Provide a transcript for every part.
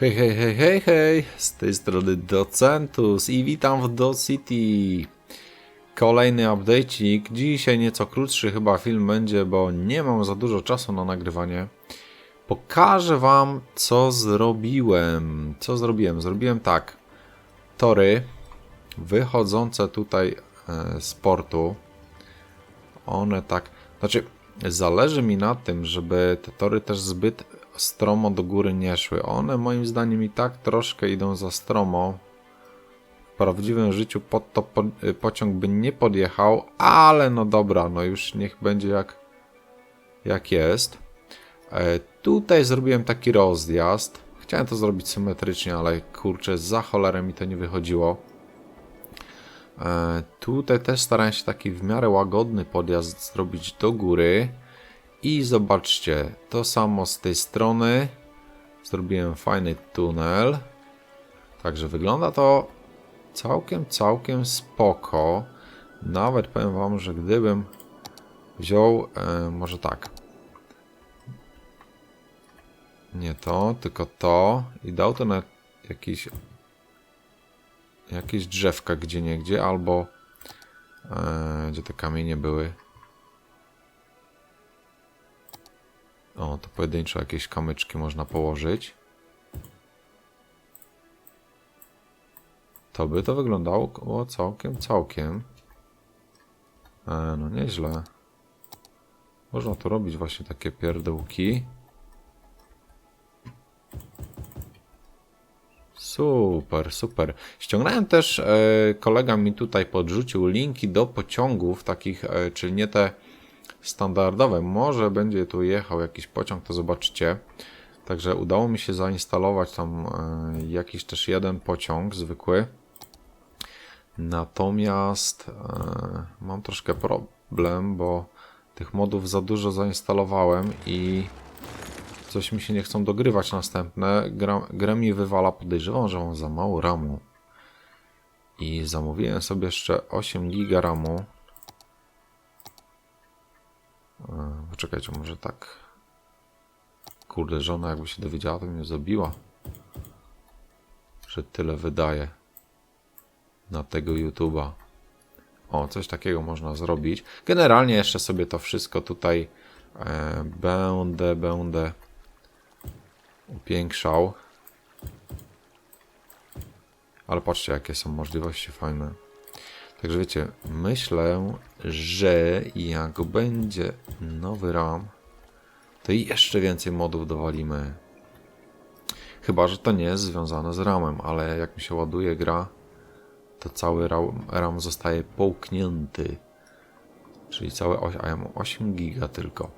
Hej, hej, hej, hej, hej! Z tej strony Docentus i witam w Do City. Kolejny update'ik. Dzisiaj nieco krótszy chyba film będzie, bo nie mam za dużo czasu na nagrywanie. Pokażę wam, co zrobiłem. Co zrobiłem? Zrobiłem tak. Tory wychodzące tutaj e, z portu. One tak... Znaczy, zależy mi na tym, żeby te tory też zbyt stromo do góry nie szły. One moim zdaniem i tak troszkę idą za stromo. W prawdziwym życiu pod to po, y, pociąg by nie podjechał, ale no dobra, no już niech będzie jak, jak jest. E, tutaj zrobiłem taki rozjazd. Chciałem to zrobić symetrycznie, ale kurczę, za cholerę mi to nie wychodziło. E, tutaj też starałem się taki w miarę łagodny podjazd zrobić do góry. I zobaczcie, to samo z tej strony. Zrobiłem fajny tunel. Także wygląda to całkiem, całkiem spoko. Nawet powiem wam, że gdybym wziął, e, może tak. Nie to, tylko to i dał to na jakiś jakieś drzewka gdzie niegdzie, albo e, gdzie te kamienie były. O, to pojedynczo jakieś kamyczki można położyć. To by to wyglądało o, całkiem, całkiem. E, no nieźle. Można tu robić właśnie takie pierdółki. Super, super. Ściągnąłem też, e, kolega mi tutaj podrzucił linki do pociągów takich, e, czyli nie te standardowe. Może będzie tu jechał jakiś pociąg, to zobaczcie. Także udało mi się zainstalować tam e, jakiś też jeden pociąg zwykły. Natomiast e, mam troszkę problem, bo tych modów za dużo zainstalowałem i coś mi się nie chcą dogrywać następne. Gra, grę mi wywala, podejrzewam, że mam za mało ramu. I zamówiłem sobie jeszcze 8 giga ramu. E, Poczekajcie, może tak. Kurde, żona jakby się dowiedziała, to mnie zabiła. Że tyle wydaje na tego YouTube'a. O, coś takiego można zrobić. Generalnie jeszcze sobie to wszystko tutaj e, będę, będę upiększał. Ale patrzcie, jakie są możliwości fajne. Także wiecie, myślę, że jak będzie nowy RAM, to jeszcze więcej modów dowalimy. Chyba, że to nie jest związane z RAMem, ale jak mi się ładuje gra, to cały RAM, zostaje połknięty. Czyli całe 8, a ja mam 8 giga tylko.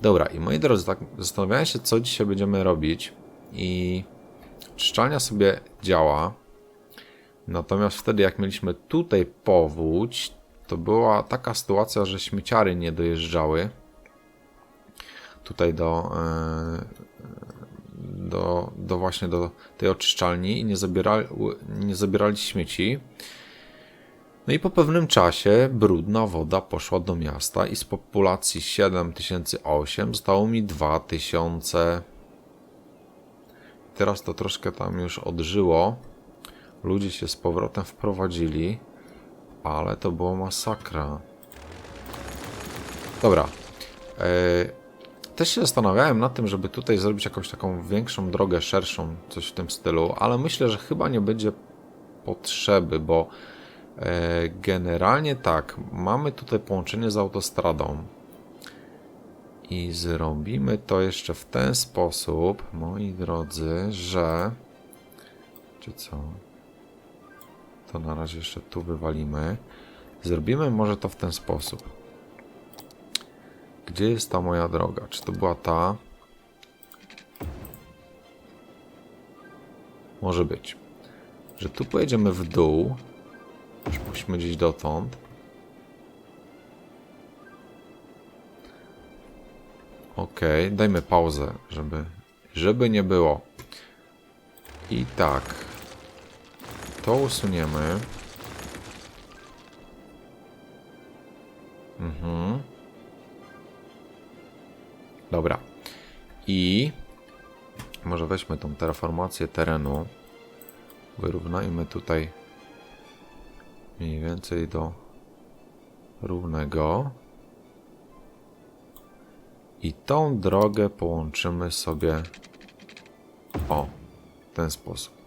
Dobra, i moi drodzy, tak zastanawiałem się, co dzisiaj będziemy robić i czyszczalnia sobie działa. Natomiast wtedy, jak mieliśmy tutaj powódź, to była taka sytuacja, że śmieciary nie dojeżdżały tutaj do, e, do, do właśnie do tej oczyszczalni i nie zabierali, nie zabierali śmieci. No i po pewnym czasie brudna woda poszła do miasta i z populacji 7008 zostało mi 2000. Teraz to troszkę tam już odżyło. Ludzie się z powrotem wprowadzili, ale to była masakra. Dobra. E, też się zastanawiałem nad tym, żeby tutaj zrobić jakąś taką większą drogę, szerszą, coś w tym stylu, ale myślę, że chyba nie będzie potrzeby, bo e, generalnie tak, mamy tutaj połączenie z autostradą i zrobimy to jeszcze w ten sposób, moi drodzy, że czy co? To na razie jeszcze tu wywalimy. Zrobimy może to w ten sposób. Gdzie jest ta moja droga? Czy to była ta? Może być. Że tu pojedziemy w dół. Puśćmy gdzieś dotąd. Ok, dajmy pauzę, żeby, żeby nie było. I tak. To usuniemy. Mhm. Dobra. I Może weźmy tą terraformację terenu. Wyrównajmy tutaj mniej więcej do równego. I tą drogę połączymy sobie o ten sposób.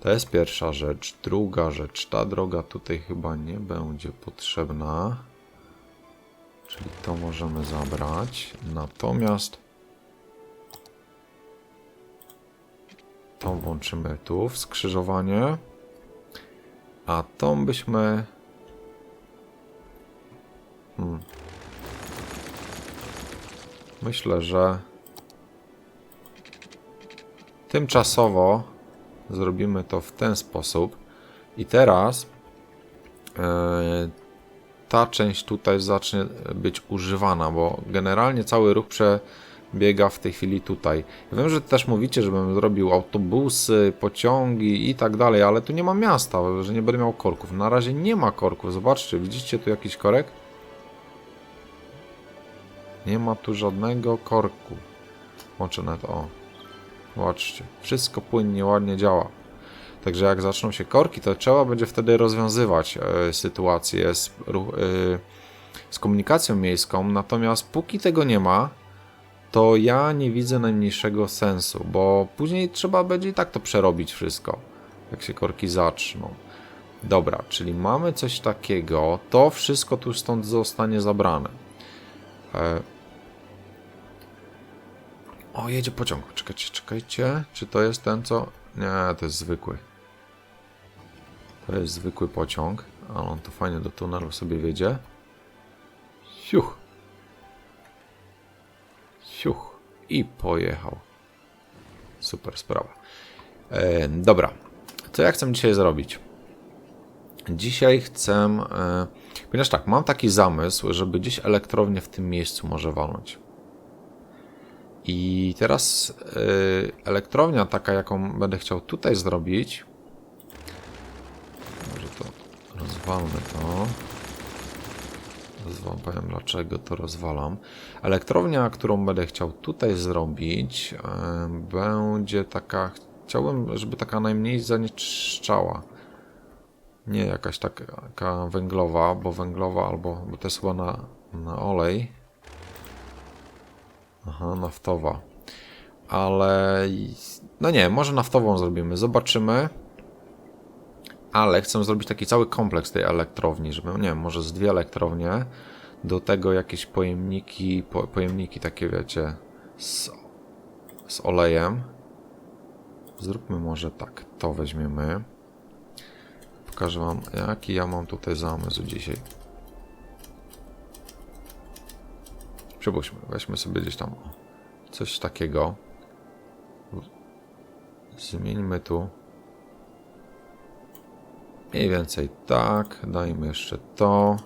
To jest pierwsza rzecz. Druga rzecz. Ta droga tutaj chyba nie będzie potrzebna. Czyli to możemy zabrać. Natomiast tą włączymy tu w skrzyżowanie. A tą byśmy... Hmm. Myślę, że tymczasowo zrobimy to w ten sposób. I teraz e, ta część tutaj zacznie być używana, bo generalnie cały ruch przebiega w tej chwili tutaj. Wiem, że też mówicie, żebym zrobił autobusy, pociągi i tak dalej, ale tu nie ma miasta, że nie będę miał korków. Na razie nie ma korków. Zobaczcie, widzicie tu jakiś korek? Nie ma tu żadnego korku. Łączę net. Zobaczcie, wszystko płynnie, ładnie działa. Także jak zaczną się korki, to trzeba będzie wtedy rozwiązywać e, sytuację z, e, z komunikacją miejską. Natomiast póki tego nie ma, to ja nie widzę najmniejszego sensu, bo później trzeba będzie i tak to przerobić wszystko, jak się korki zaczną. Dobra, czyli mamy coś takiego, to wszystko tu stąd zostanie zabrane. E, o, jedzie pociąg. Czekajcie, czekajcie. Czy to jest ten, co... Nie, to jest zwykły. To jest zwykły pociąg, ale on tu fajnie do tunelu sobie wiedzie. Siuch. Siuch. I pojechał. Super sprawa. E, dobra. Co ja chcę dzisiaj zrobić? Dzisiaj chcę... E, ponieważ tak, mam taki zamysł, żeby gdzieś elektrownię w tym miejscu może walnąć. I teraz y, elektrownia taka, jaką będę chciał tutaj zrobić. Może to rozwalmy to. Rozwal, powiem dlaczego to rozwalam. Elektrownia, którą będę chciał tutaj zrobić, y, będzie taka. Chciałbym, żeby taka najmniej zanieczyszczała. Nie jakaś taka węglowa, bo węglowa albo, bo to jest chyba na, na olej. Aha, naftowa. Ale. No nie, może naftową zrobimy. Zobaczymy. Ale chcę zrobić taki cały kompleks tej elektrowni, żeby, nie wiem, może z dwie elektrownie. Do tego jakieś pojemniki, po, pojemniki takie, wiecie, z, z olejem. Zróbmy może tak, to weźmiemy. Pokażę wam, jaki ja mam tutaj zamysł dzisiaj. Przypuśćmy, weźmy sobie gdzieś tam coś takiego. Zmieńmy tu. Mniej więcej tak. Dajmy jeszcze to.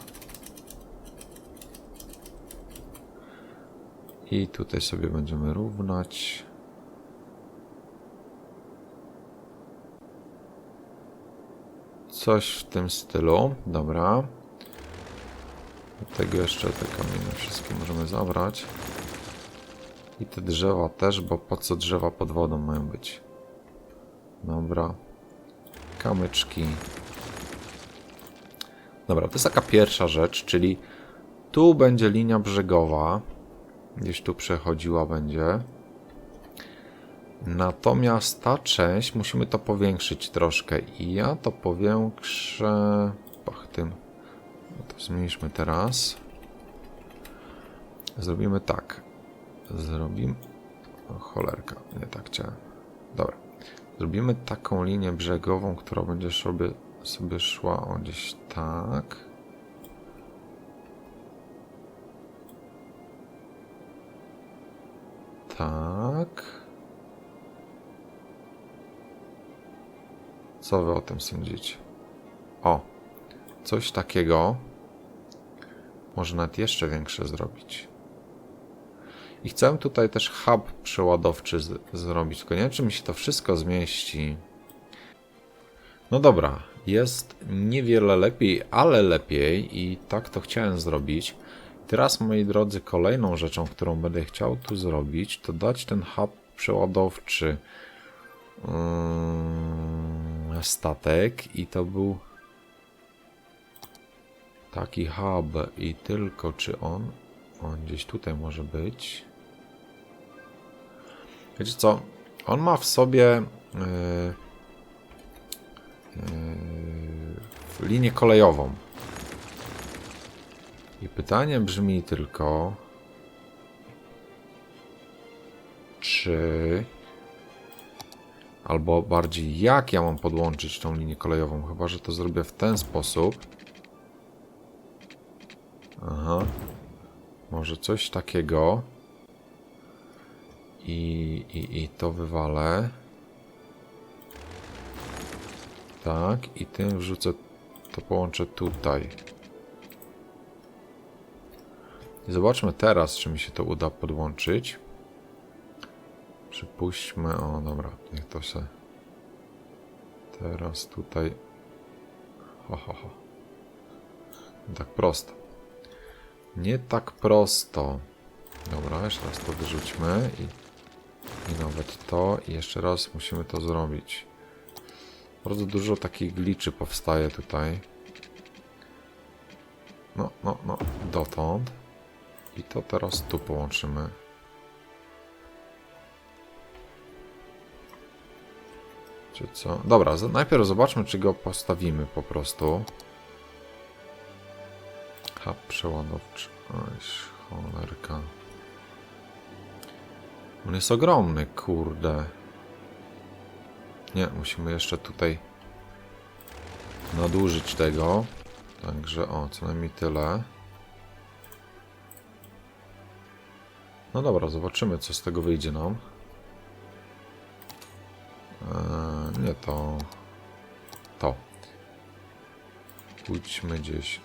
I tutaj sobie będziemy równać. Coś w tym stylu. Dobra. Tego jeszcze te kamienie wszystkie możemy zabrać. I te drzewa też, bo po co drzewa pod wodą mają być? Dobra. Kamyczki. Dobra, to jest taka pierwsza rzecz, czyli tu będzie linia brzegowa. Gdzieś tu przechodziła będzie. Natomiast ta część, musimy to powiększyć troszkę. I ja to powiększę... Pach, tym to zmniejszmy teraz. Zrobimy tak. Zrobimy... O, cholerka, nie tak chciałem. Dobra. Zrobimy taką linię brzegową, która będzie sobie, sobie szła o gdzieś tak. Tak. Co wy o tym sądzicie? O, coś takiego. Może nawet jeszcze większe zrobić. I chcę tutaj też hub przeładowczy zrobić, tylko nie wiem, czy mi się to wszystko zmieści. No dobra, jest niewiele lepiej, ale lepiej i tak to chciałem zrobić. Teraz, moi drodzy, kolejną rzeczą, którą będę chciał tu zrobić, to dać ten hub przeładowczy yy, statek i to był taki hub i tylko czy on? On gdzieś tutaj może być. Wiecie co? On ma w sobie yy, yy, linię kolejową. I pytanie brzmi tylko czy albo bardziej jak ja mam podłączyć tą linię kolejową? Chyba, że to zrobię w ten sposób Aha. Może coś takiego. I, i, I to wywalę. Tak, i tym wrzucę, to połączę tutaj. Zobaczmy teraz, czy mi się to uda podłączyć. Przypuśćmy, o dobra, niech to się teraz tutaj. Ho, ho, ho. Tak prosto. Nie tak prosto. Dobra, jeszcze raz to wyrzućmy i, i nawet to. I jeszcze raz musimy to zrobić. Bardzo dużo takich gliczy powstaje tutaj. No, no, no, dotąd. I to teraz tu połączymy. Czy co? Dobra, najpierw zobaczmy, czy go postawimy po prostu. Hub przeładowczy. Oj, cholerka. On jest ogromny, kurde. Nie, musimy jeszcze tutaj nadużyć tego. Także o, co najmniej tyle. No dobra, zobaczymy, co z tego wyjdzie nam. Eee, nie to. To. Pójdźmy gdzieś.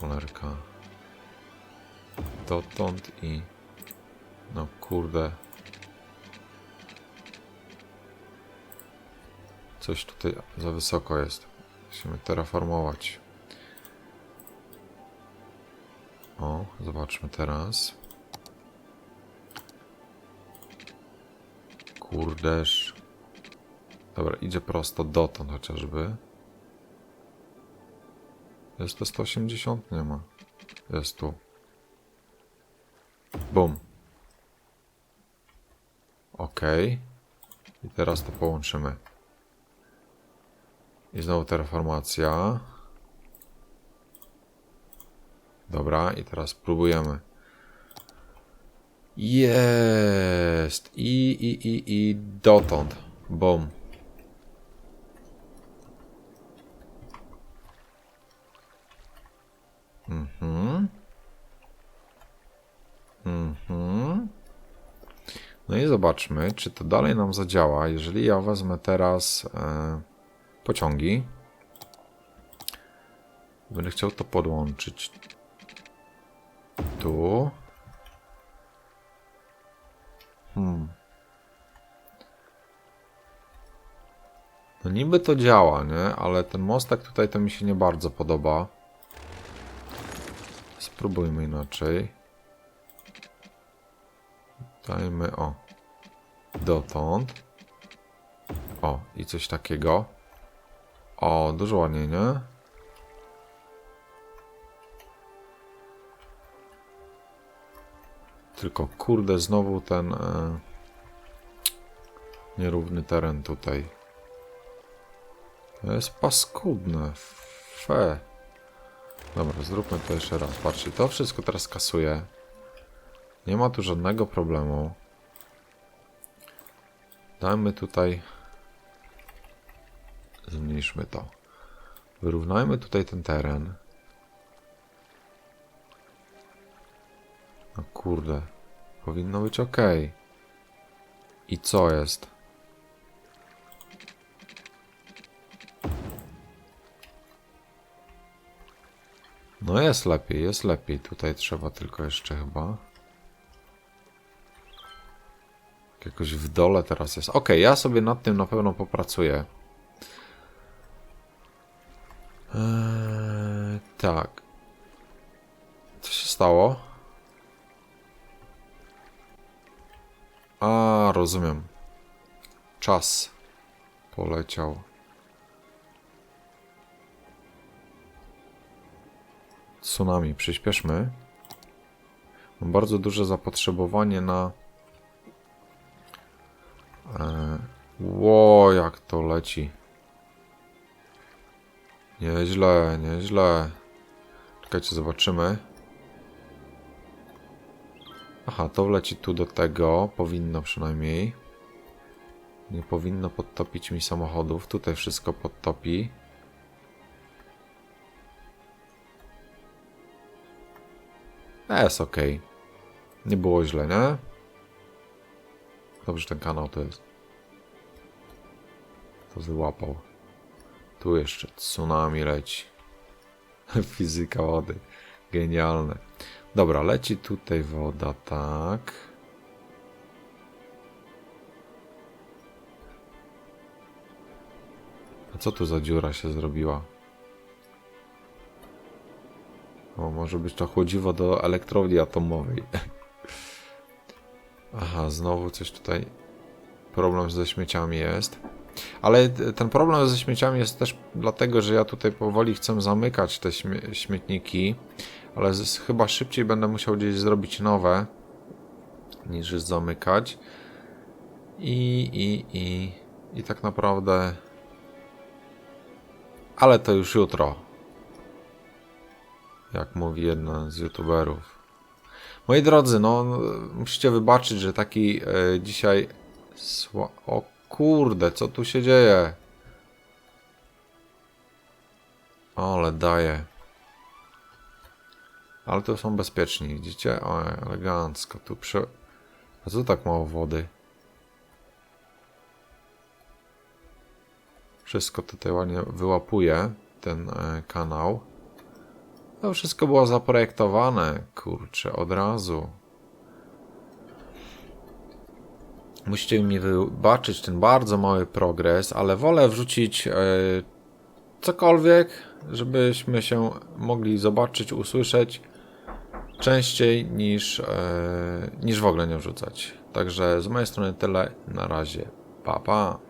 Cholerka. Dotąd i... No kurde. Coś tutaj za wysoko jest. Musimy terraformować. O, zobaczmy teraz. Kurdeż. Dobra, idzie prosto dotąd chociażby. Jest to 180? Nie ma. Jest tu. Bum. Ok. I teraz to połączymy. I znowu terraformacja. Dobra, i teraz próbujemy. Jest! I, i, i, i dotąd. Bum. Mhm. Mhm. No i zobaczmy, czy to dalej nam zadziała. Jeżeli ja wezmę teraz e, pociągi, będę chciał to podłączyć tu. Hmm. No niby to działa, nie? Ale ten mostek tutaj to mi się nie bardzo podoba. Spróbujmy inaczej. Dajmy o. Dotąd. O, i coś takiego. O, dużo ładniej, nie? Tylko kurde, znowu ten e, nierówny teren tutaj. To jest paskudne. Fe. Dobra, zróbmy to jeszcze raz. Patrzcie, to wszystko teraz kasuje. Nie ma tu żadnego problemu. Dajmy tutaj. Zmniejszmy to. Wyrównajmy tutaj ten teren. No kurde. Powinno być ok. I co jest? No jest lepiej, jest lepiej. Tutaj trzeba tylko jeszcze chyba. Jakoś w dole teraz jest. Ok, ja sobie nad tym na pewno popracuję. Eee, tak. Co się stało? A, rozumiem. Czas poleciał. Tsunami, przyspieszmy. Mam bardzo duże zapotrzebowanie na... E... Ło, jak to leci. Nieźle, nieźle. Czekajcie, zobaczymy. Aha, to wleci tu do tego. Powinno przynajmniej. Nie powinno podtopić mi samochodów. Tutaj wszystko podtopi. Jest ok. Nie było źle, nie? Dobrze ten kanał to jest. To wyłapał. Tu jeszcze tsunami leci. Fizyka wody. Genialne. Dobra, leci tutaj woda, tak. A co tu za dziura się zrobiła? O, może być to chłodziwo do elektrowni atomowej. Aha, znowu coś tutaj. Problem ze śmieciami jest. Ale ten problem ze śmieciami jest też dlatego, że ja tutaj powoli chcę zamykać te śmie śmietniki, ale chyba szybciej będę musiał gdzieś zrobić nowe niż zamykać. I, i, i, i tak naprawdę. Ale to już jutro. Jak mówi jedna z youtuberów. Moi drodzy, no musicie wybaczyć, że taki e, dzisiaj. Sła... O kurde, co tu się dzieje? Ale daje. Ale to są bezpieczni, widzicie? O, elegancko. Tu prze... A co tak mało wody? Wszystko tutaj ładnie wyłapuje, ten e, kanał. To wszystko było zaprojektowane, kurczę, od razu. Musicie mi wybaczyć ten bardzo mały progres, ale wolę wrzucić e, cokolwiek, żebyśmy się mogli zobaczyć, usłyszeć częściej niż, e, niż w ogóle nie wrzucać. Także z mojej strony tyle. Na razie. Pa, pa.